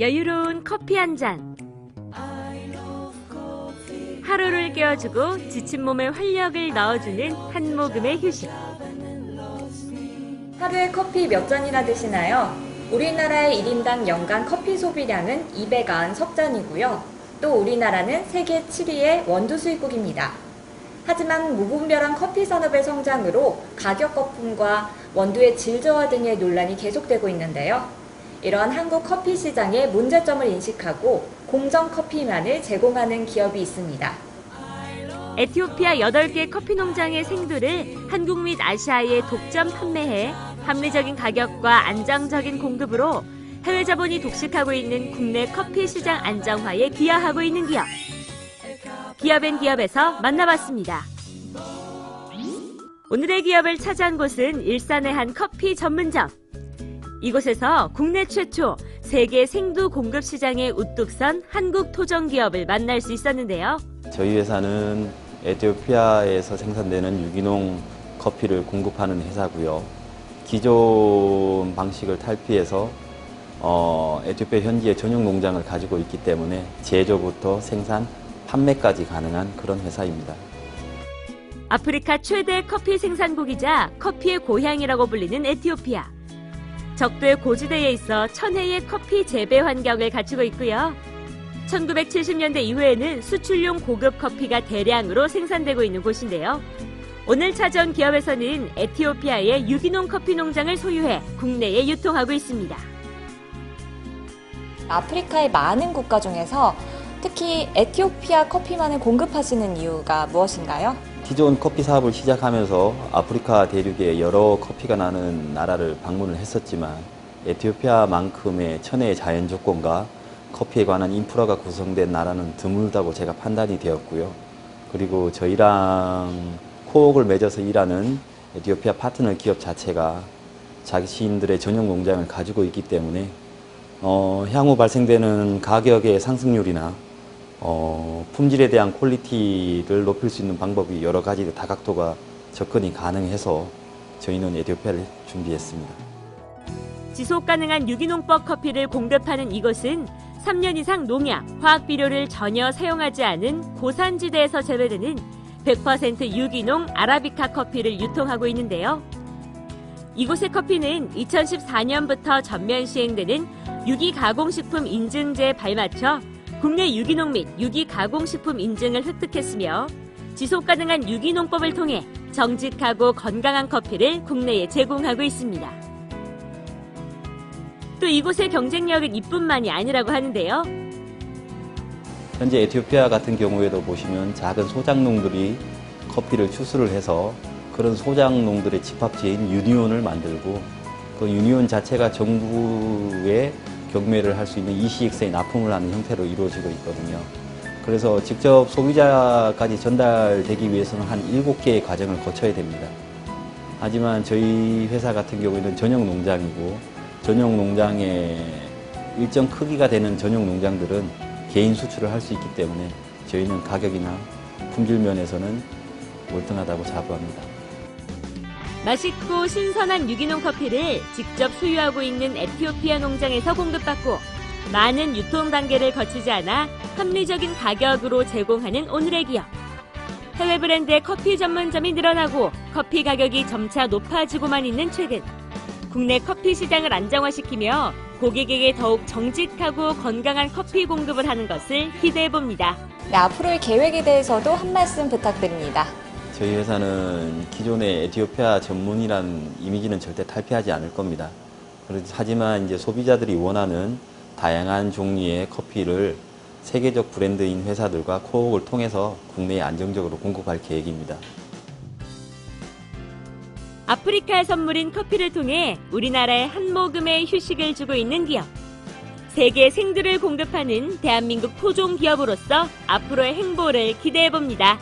여유로운 커피 한 잔. 하루를 깨워주고 지친 몸에 활력을 넣어주는 한 모금의 휴식. 하루에 커피 몇 잔이나 드시나요? 우리나라의 1인당 연간 커피 소비량은 290석잔이고요. 또 우리나라는 세계 7위의 원두 수입국입니다. 하지만 무분별한 커피 산업의 성장으로 가격 거품과 원두의 질 저하 등의 논란이 계속되고 있는데요. 이러한 한국 커피 시장의 문제점을 인식하고 공정 커피만을 제공하는 기업이 있습니다. 에티오피아 8개 커피 농장의 생두를 한국 및 아시아에 독점 판매해 합리적인 가격과 안정적인 공급으로 해외 자본이 독식하고 있는 국내 커피 시장 안정화에 기여하고 있는 기업. 기업엔 기업에서 만나봤습니다. 오늘의 기업을 찾아온 곳은 일산의 한 커피 전문점. 이곳에서 국내 최초 세계 생두 공급 시장에 우뚝 선 한국 토종 기업을 만날 수 있었는데요. 저희 회사는 에티오피아에서 생산되는 유기농 커피를 공급하는 회사고요. 기존 방식을 탈피해서 어, 에티오피아 현지의 전용 농장을 가지고 있기 때문에 제조부터 생산, 판매까지 가능한 그런 회사입니다. 아프리카 최대 커피 생산국이자 커피의 고향이라고 불리는 에티오피아. 적도의 고지대에 있어 천혜의 커피 재배 환경을 갖추고 있고요. 1970년대 이후에는 수출용 고급 커피가 대량으로 생산되고 있는 곳인데요. 오늘 찾아온 기업에서는 에티오피아의 유기농 커피 농장을 소유해 국내에 유통하고 있습니다. 아프리카의 많은 국가 중에서 특히 에티오피아 커피만을 공급하시는 이유가 무엇인가요? 기존 커피 사업을 시작하면서 아프리카 대륙에 여러 커피가 나는 나라를 방문을 했었지만 에티오피아만큼의 천혜의 자연 조건과 커피에 관한 인프라가 구성된 나라는 드물다고 제가 판단이 되었고요. 그리고 저희랑 코옥을 맺어서 일하는 에티오피아 파트너 기업 자체가 자신들의 전용 농장을 가지고 있기 때문에 어, 향후 발생되는 가격의 상승률이나 어, 품질에 대한 퀄리티를 높일 수 있는 방법이 여러 가지 다각도가 접근이 가능해서 저희는 에티오피아를 준비했습니다. 지속 가능한 유기농법 커피를 공급하는 이곳은 3년 이상 농약, 화학 비료를 전혀 사용하지 않은 고산지대에서 재배되는 100% 유기농 아라비카 커피를 유통하고 있는데요. 이곳의 커피는 2014년부터 전면 시행되는 유기가공식품 인증제에 발맞춰 국내 유기농 및 유기가공식품 인증을 획득했으며 지속 가능한 유기농법을 통해 정직하고 건강한 커피를 국내에 제공하고 있습니다. 또 이곳의 경쟁력은 이뿐만이 아니라고 하는데요. 현재 에티오피아 같은 경우에도 보시면 작은 소장농들이 커피를 추수를 해서 그런 소장농들의 집합지인 유니온을 만들고 그 유니온 자체가 정부에 경매를 할 수 있는 ECX에 납품을 하는 형태로 이루어지고 있거든요. 그래서 직접 소비자까지 전달되기 위해서는 한 7개의 과정을 거쳐야 됩니다. 하지만 저희 회사 같은 경우에는 전용 농장이고 전용 농장의 일정 크기가 되는 전용 농장들은 개인 수출을 할 수 있기 때문에 저희는 가격이나 품질 면에서는 월등하다고 자부합니다. 맛있고 신선한 유기농 커피를 직접 소유하고 있는 에티오피아 농장에서 공급받고 많은 유통 단계를 거치지 않아 합리적인 가격으로 제공하는 오늘의 기업. 해외 브랜드의 커피 전문점이 늘어나고 커피 가격이 점차 높아지고만 있는 최근 국내 커피 시장을 안정화시키며 고객에게 더욱 정직하고 건강한 커피 공급을 하는 것을 기대해 봅니다. 네, 앞으로의 계획에 대해서도 한 말씀 부탁드립니다. 저희 회사는 기존의 에티오피아 전문이란 이미지는 절대 탈피하지 않을 겁니다. 하지만 이제 소비자들이 원하는 다양한 종류의 커피를 세계적 브랜드인 회사들과 코옥을 통해서 국내에 안정적으로 공급할 계획입니다. 아프리카의 선물인 커피를 통해 우리나라에 한 모금의 휴식을 주고 있는 기업. 세계 생두를 공급하는 대한민국 토종 기업으로서 앞으로의 행보를 기대해 봅니다.